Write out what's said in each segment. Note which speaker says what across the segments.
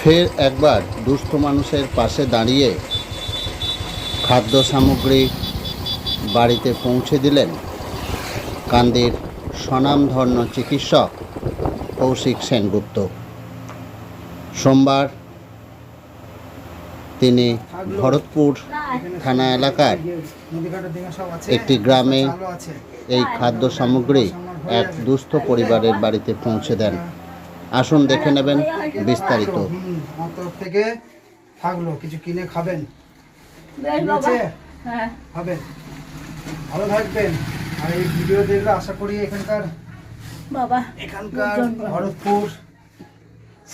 Speaker 1: ফের একবার দুস্থ মানুষের পাশে দাঁড়িয়ে খাদ্য সামগ্রী বাড়িতে পৌঁছে দিলেন কান্দির স্বনামধন্য চিকিৎসক কৌশিক সেনগুপ্ত। সোমবার তিনি ভরতপুর থানা এলাকার একটি গ্রামে এই খাদ্য সামগ্রী এক দুস্থ পরিবারের বাড়িতে পৌঁছে দেন। আসুন দেখে নেবেন বিস্তারিত।
Speaker 2: আমার তরফ থেকে থাকল কিছু কিনে খাবেন? ঠিক আছে?
Speaker 3: হ্যাঁ।
Speaker 2: খাবেন। ভালো থাকবেন। আর এই ভিডিও দেখলে আশা করি এখানকার
Speaker 3: বাবা
Speaker 2: এখানকার ভরতপুর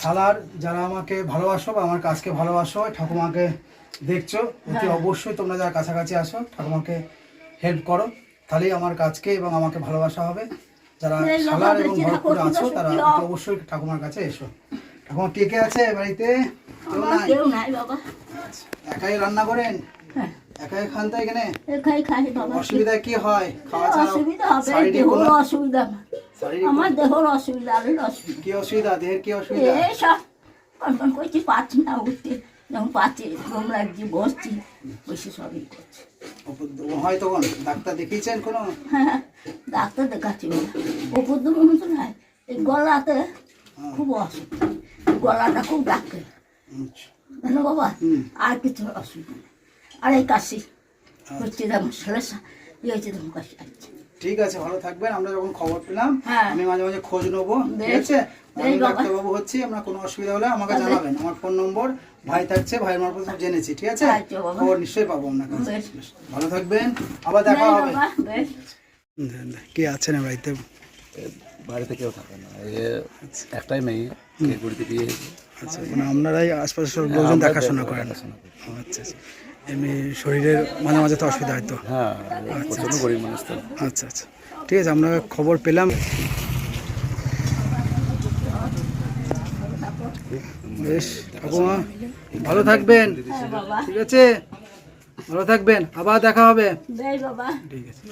Speaker 2: সালার যারা আমাকে ভালোবাসো বা আমার কাজকে ভালোবাসো ঠাকুমাকে দেখছ অতি অবশ্যই তোমরা যারা কাছাকাছি আসো ঠাকুমাকে হেল্প করো। তাহলেই আমার কাজকে এবং আমাকে ভালোবাসা হবে। যারা সালার এবং ভরতপুরে আছো তারা। অবশ্যই ঠাকুমার কাছে এসো। ঠাকুমা কে কে আছে বাড়িতে? কেউ নাই?
Speaker 3: বাবা।
Speaker 2: একাই রান্না করেন?
Speaker 3: হ্যাঁ।
Speaker 2: একাই খান তো এখানে?
Speaker 3: এখাই খাই বাবা।
Speaker 2: অসুবিধা কি হয়? খাওয়া ছাড়া
Speaker 3: অসুবিধা হবে দেহর অসুবিধা আমার। দেহর অসুবিধা আর অসুবিধা।
Speaker 2: কি অসুবিধা? দেহের কি অসুবিধা?
Speaker 3: এই সব কনকন করছি পাচ্ছি না উঠতে যখন পাচ্ছি ঘুম লাগছি বসছি বসে সবই করছি।
Speaker 2: হয় তখন? ডাক্তার দেখিয়েছেন কোনো?
Speaker 3: হ্যাঁ ডাক্তার দেখাচ্ছি বাবা ওপর দুটো মতো নাই। এই গলাতে খুব অসুবিধা। গলাটা খুব ডাকে
Speaker 2: আচ্ছা।
Speaker 3: জানো বাবা। আর কিছু অসুবিধা নেই। আর এই কাশি হচ্ছে যেমন ছেলেসা ইয়ে হচ্ছে তেমন কাশি
Speaker 2: ঠিক আছে ভালো থাকবেন। আমরা যখন খবর পেলাম
Speaker 3: হ্যাঁ।
Speaker 2: আমি মাঝে মাঝে খোঁজ নেব ঠিক আছে? আমি ডাক্তারবাবু হচ্ছি আমরা কোনো অসুবিধা হলে আমাকে জানাবেন। আমার ফোন নম্বর ভাই থাকছে ভাইয়ের মারফত সব জেনেছি ঠিক আছে?
Speaker 3: আচ্ছা
Speaker 2: খবর নিশ্চয়ই পাবো আপনার কাছে। ভালো থাকবেন আবার দেখা হবে। কে আছেন বাড়িতে?
Speaker 4: বাড়িতে কেউ থাকে না। এ একটাই মেয়ে কে গুড়িতে দিয়ে
Speaker 2: আচ্ছা মানে আপনারাই আশপাশের সব লোকজন দেখাশোনা করেন। আচ্ছা আচ্ছা। এমনি শরীরের মাঝে মাঝে তো অসুবিধা হয় তো।
Speaker 4: হ্যাঁ প্রচণ্ড গরিব মানুষ তো।
Speaker 2: আচ্ছা আচ্ছা। ঠিক আছে আমরা খবর পেলাম। বেশ ঠাকুমা ভালো থাকবেন।
Speaker 3: হ্যাঁ
Speaker 2: ঠিক আছে? ভালো থাকবেন আবার দেখা হবে। ঠিক আছে।